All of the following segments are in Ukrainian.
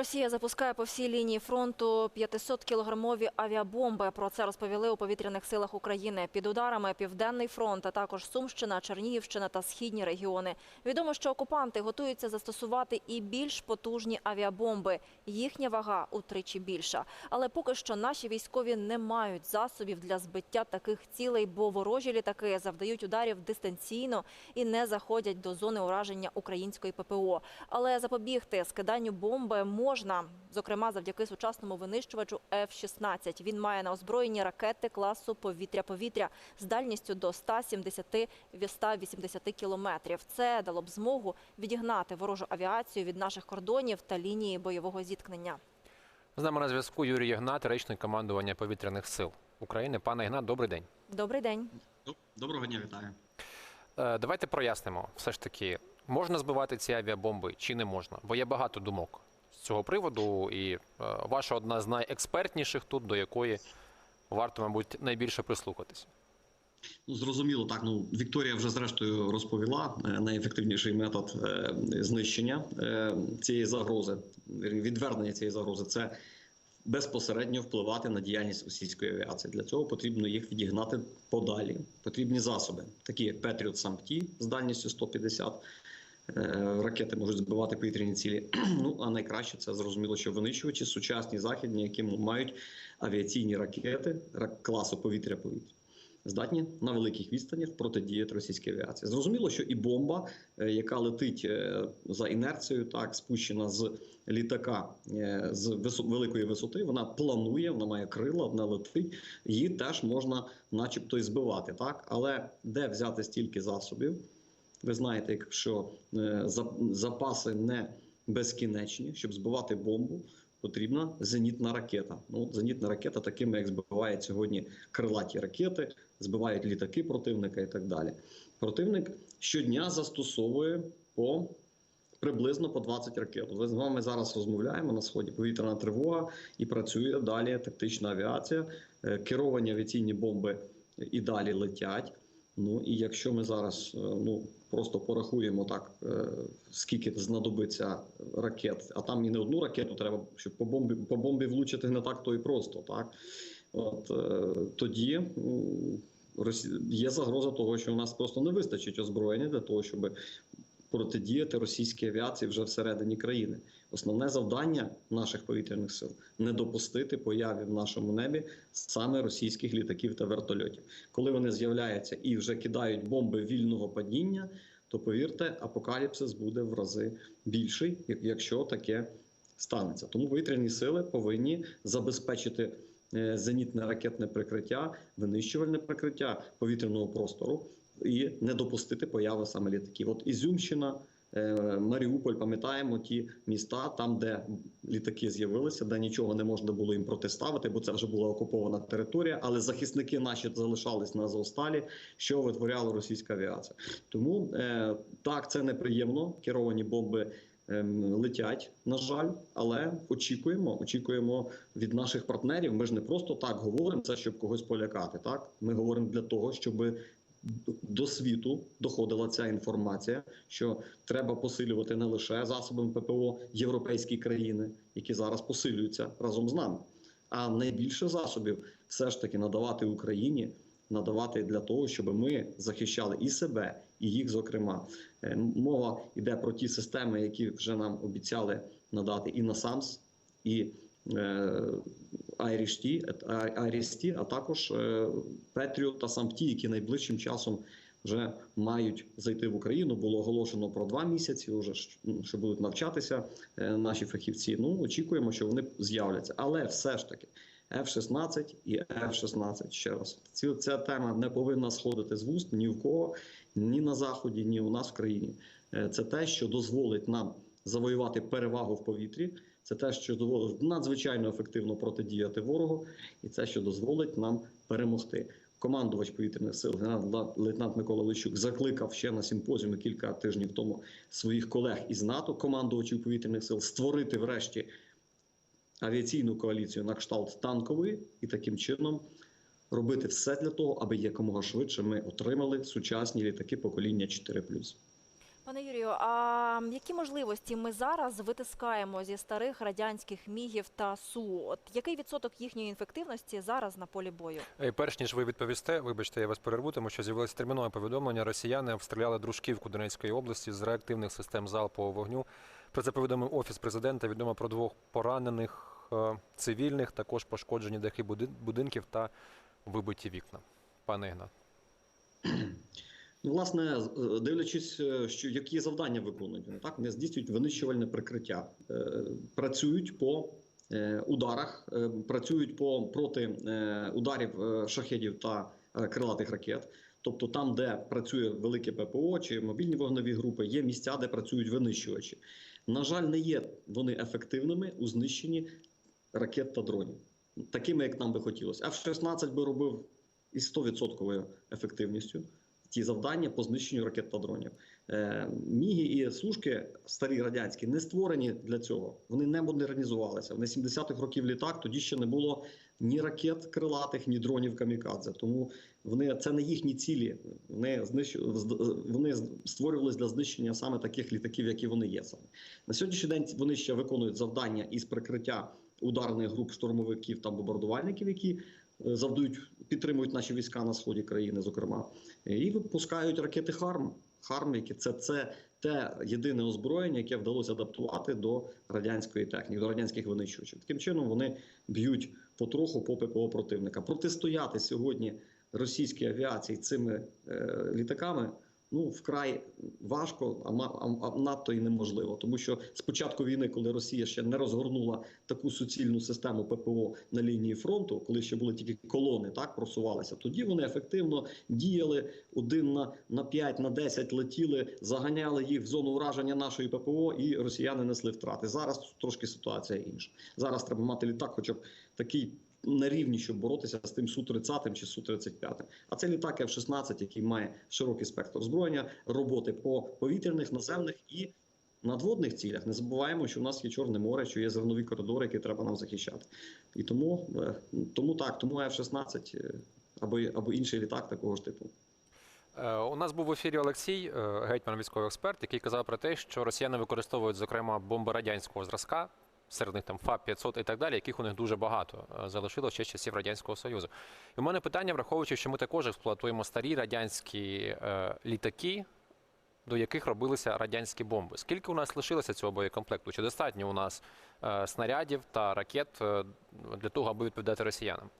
Росія запускає по всій лінії фронту 500-кілограмові авіабомби. Про це розповіли у повітряних силах України. Під ударами Південний фронт, а також Сумщина, Чернігівщина та східні регіони. Відомо, що окупанти готуються застосувати і більш потужні авіабомби. Їхня вага утричі більша. Але поки що наші військові не мають засобів для збиття таких цілей, бо ворожі літаки завдають ударів дистанційно і не заходять до зони ураження української ППО. Але запобігти скиданню бомби можна, зокрема завдяки сучасному винищувачу F-16. Він має на озброєнні ракети класу повітря-повітря з дальністю до 170-180 кілометрів. Це дало б змогу відігнати ворожу авіацію від наших кордонів та лінії бойового зіткнення. З нами на зв'язку Юрій Ігнат, речник командування повітряних сил України. Пане Ігнат, добрий день. Добрий день. Доброго дня, вітаю. Е, Давайте прояснимо, все ж таки, можна збивати ці авіабомби чи не можна? Бо є багато думок з цього приводу, і е, ваша одна з найекспертніших тут, до якої варто, мабуть, найбільше прислухатися. Ну зрозуміло, так ну Вікторія вже зрештою розповіла е, найефективніший метод е, знищення цієї загрози, відвернення цієї загрози. Це безпосередньо впливати на діяльність російської авіації. Для цього потрібно їх відігнати подалі. Потрібні засоби, такі як Петріот Сампті з дальністю 150 Е, Ракети можуть збивати повітряні цілі. Ну а найкраще це зрозуміло, що винищувачі сучасні західні, які мають авіаційні ракети ра- класу повітря-повітря. Здатні на великих відстанях протидіяти російській авіації. Зрозуміло, що і бомба, е, яка летить е, за інерцією, так спущена з літака е, з великої висоти, вона планує, вона має крила, вона летить. Її теж можна, начебто, і збивати. Так, але де взяти стільки засобів? Ви знаєте, якщо е, запаси не безкінечні, щоб збивати бомбу, потрібна зенітна ракета. Ну, зенітна ракета, такими як збивають сьогодні крилаті ракети, збивають літаки противника і так далі. Противник щодня застосовує по приблизно по 20 ракет. Ви з вами зараз розмовляємо на сході повітряна тривога і працює далі тактична авіація, Е, керовані авіаційні бомби і далі летять. Ну і якщо ми зараз е, ну просто порахуємо так, е, скільки знадобиться ракет, а там і не одну ракету треба, щоб по бомбі по бомбі влучити не так, то і просто так. От е, тоді є загроза того, що у нас просто не вистачить озброєння для того, щоб протидіяти російській авіації вже всередині країни. Основне завдання наших повітряних сил не допустити появи в нашому небі саме російських літаків та вертольотів. Коли вони з'являються і вже кидають бомби вільного падіння, то повірте, апокаліпсис буде в рази більший, як- якщо таке станеться. Тому повітряні сили повинні забезпечити е, зенітне ракетне прикриття, винищувальне прикриття повітряного простору і не допустити появи саме літаків. От Ізюмщина. е, Маріуполь, пам'ятаємо ті міста, там, де літаки з'явилися, де нічого не можна було їм протиставити, бо це вже була окупована територія. Але захисники наші залишались на Азовсталі, що витворяла російська авіація. Тому е, так це неприємно. Керовані бомби ем, летять, на жаль, але очікуємо, очікуємо від наших партнерів. Ми ж не просто так говоримо це, щоб когось полякати. Так ми говоримо для того, щоб до світу доходила ця інформація, що треба посилювати не лише засобами ППО європейські країни, які зараз посилюються разом з нами, а найбільше засобів все ж таки надавати Україні. Надавати для того, щоб ми захищали і себе, і їх, зокрема, Е, мова йде про ті системи, які вже нам обіцяли надати і НАСАМС, і е, Айрішті, Айрісті, а також е, Петріот та Сампті, які найближчим часом вже мають зайти в Україну. Було оголошено про два місяці, вже що будуть навчатися е, наші фахівці. Ну очікуємо, що вони з'являться, але все ж таки. F-16 і F-16, ще раз. Ці, ця тема не повинна сходити з вуст ні в кого, ні на Заході, ні у нас в країні. Е, Це те, що дозволить нам завоювати перевагу в повітрі. Це те, що дозволить надзвичайно ефективно протидіяти ворогу, і це, що дозволить нам перемогти. Командувач повітряних сил генерал-лейтенант Микола Лищук закликав ще на симпозіумі кілька тижнів тому своїх колег із НАТО, командувачів повітряних сил, створити врешті авіаційну коаліцію на кшталт танкової і таким чином робити все для того, аби якомога швидше ми отримали сучасні літаки покоління 4+. Пане Юрію, а які можливості ми зараз витискаємо зі старих радянських мігів та су? От який відсоток їхньої ефективності зараз на полі бою? Е, Перш ніж ви відповісте, вибачте, я вас перерву, тому що з'явилося термінове повідомлення. Росіяни обстріляли дружківку Донецької області з реактивних систем залпового вогню. Про це повідомив офіс президента. Відомо про двох поранених е, цивільних, також пошкоджені дахи будинків та вибиті вікна. Пане Ігнат. Ну, власне, е, дивлячись, е, що які завдання виконують так вони здійснюють винищувальне прикриття, е, працюють по ударах, працюють по проти ударів шахедів та крилатих ракет. Тобто, там, де працює велике ППО чи мобільні вогневі групи, є місця, де працюють винищувачі. На жаль, не є вони ефективними у знищенні ракет та дронів, такими, як нам би хотілося. F-16 би робив із 100% ефективністю ті завдання по знищенню ракет та дронів. Е, Міги і сушки старі радянські не створені для цього. Вони не модернізувалися. Вони 70-х років літак. Тоді ще не було ні ракет крилатих, ні дронів камікадзе. Тому вони це не їхні цілі. Вони знищу вони створювалися для знищення саме таких літаків, які вони є саме на сьогоднішній день. Вони ще виконують завдання із прикриття ударних груп штурмовиків та бомбардувальників, які завдають підтримують наші війська на сході країни, зокрема, і випускають ракети Харм. Харм, це, це те єдине озброєння, яке вдалося адаптувати до радянської техніки, до радянських винищувачів. Таким чином вони б'ють потроху по ППО противника. Протистояти сьогодні російській авіації цими е, літаками. Ну, вкрай важко, а, надто і неможливо, тому що з початку війни, коли Росія ще не розгорнула таку суцільну систему ППО на лінії фронту, коли ще були тільки колони, так просувалися, тоді вони ефективно діяли один на, на 5, на 10 летіли, заганяли їх в зону ураження нашої ППО, і росіяни несли втрати. Зараз трошки ситуація інша. Зараз треба мати літак, хоча б такий. На рівні, щоб боротися з тим су 30 чи су 35 А це літак F-16, який має широкий спектр озброєння, роботи по повітряних, наземних і надводних цілях. Не забуваємо, що в нас є Чорне море, що є зернові коридори, які треба нам захищати. І тому, е, тому так, тому F-16 е, або, або інший літак такого ж типу. Е, У нас був в ефірі Олексій, гетьман військовий експерт, який казав про те, що росіяни використовують, зокрема, бомби радянського зразка, серед них там ФАП-500 і так далі, яких у них дуже багато е, залишилось ще з часів Радянського Союзу. І у мене питання, враховуючи, що ми також експлуатуємо старі радянські е, літаки, до яких робилися радянські бомби. Скільки у нас лишилося цього боєкомплекту? Чи достатньо у нас е, снарядів та ракет е, для того, аби відповідати росіянам?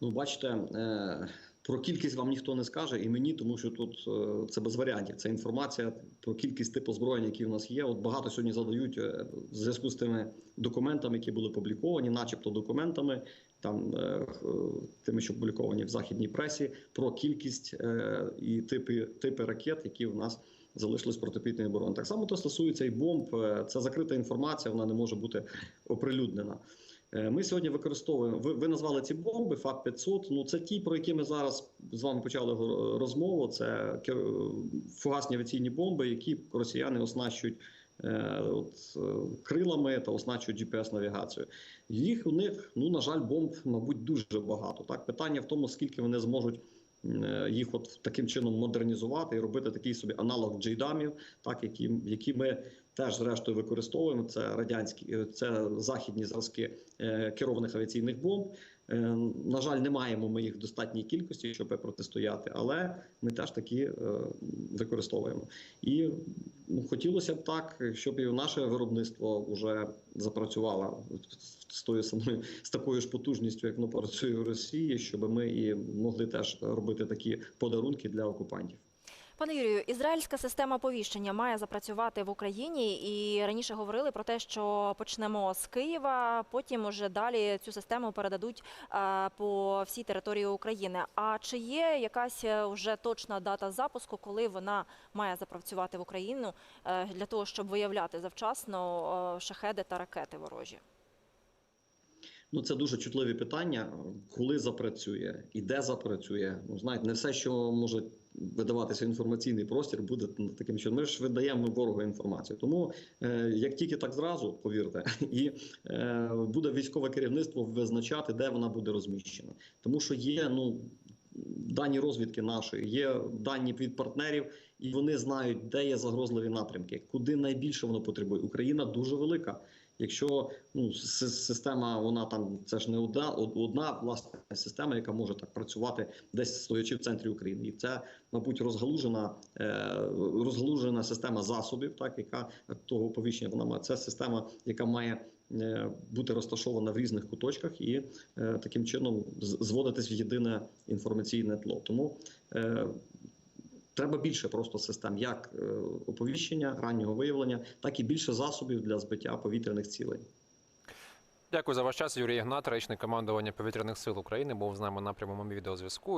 Ну, бачите, е, про кількість вам ніхто не скаже, і мені, тому що тут е, це без варіантів. Це інформація про кількість типу озброєнь, які в нас є. От багато сьогодні задають е, в зв'язку з тими документами, які були публіковані, начебто документами, там е, тими, що публіковані в західній пресі, про кількість і типи, типи ракет, які в нас. Залишились протиповітряної оборони. Так само то стосується і бомб. Це закрита інформація, вона не може бути оприлюднена. Е, Ми сьогодні використовуємо. Ви, ви назвали ці бомби фак 500 Ну це ті, про які ми зараз з вами почали розмову. Це фугасні авіаційні бомби, які росіяни оснащують е, от, е, крилами та оснащують gps навігацію Їх у них, ну на жаль, бомб, мабуть, дуже багато. Так, питання в тому, скільки вони зможуть. Е, Їх от таким чином модернізувати і робити такий собі аналог джейдамів, так які, які ми теж зрештою використовуємо. Це радянські, е, це західні зразки е, керованих авіаційних бомб. Е, На жаль, не маємо ми їх в достатній кількості, щоб протистояти, але ми теж такі е, використовуємо. І ну, хотілося б так, щоб і наше виробництво вже запрацювало з тою самою з такою ж потужністю, як воно працює в Росії, щоб ми і могли теж робити такі подарунки для окупантів. Пане Юрію, ізраїльська система повіщення має запрацювати в Україні, і раніше говорили про те, що почнемо з Києва, потім уже далі цю систему передадуть е, по всій території України. А чи є якась е, вже точна дата запуску, коли вона має запрацювати в Україну е, для того, щоб виявляти завчасно е, шахеди та ракети ворожі? Ну, це дуже чутливі питання. Коли запрацює і де запрацює. Ну, знаєте, не все, що може видаватися інформаційний простір, буде таким чином. Ми ж видаємо ворогу інформацію. Тому е, як тільки так зразу, повірте, і е, буде військове керівництво визначати, де вона буде розміщена, тому що є ну. Дані розвідки нашої, є дані від партнерів, і вони знають, де є загрозливі напрямки, куди найбільше воно потребує. Україна дуже велика. Якщо ну система, вона там це ж не одна, од- одна власне система, яка може так працювати десь стоячи в центрі України, і це, мабуть, розгалужена е, розгалужена система засобів, так яка того оповіщення вона має. Це система, яка має е, бути розташована в різних куточках і е, таким чином зводитись в єдине інформаційне тло. Тому треба більше просто систем, як е, оповіщення, раннього виявлення, так і більше засобів для збиття повітряних цілей. Дякую за ваш час. Юрій Ігнат, речник командування повітряних сил України, був з нами на прямому відеозв'язку.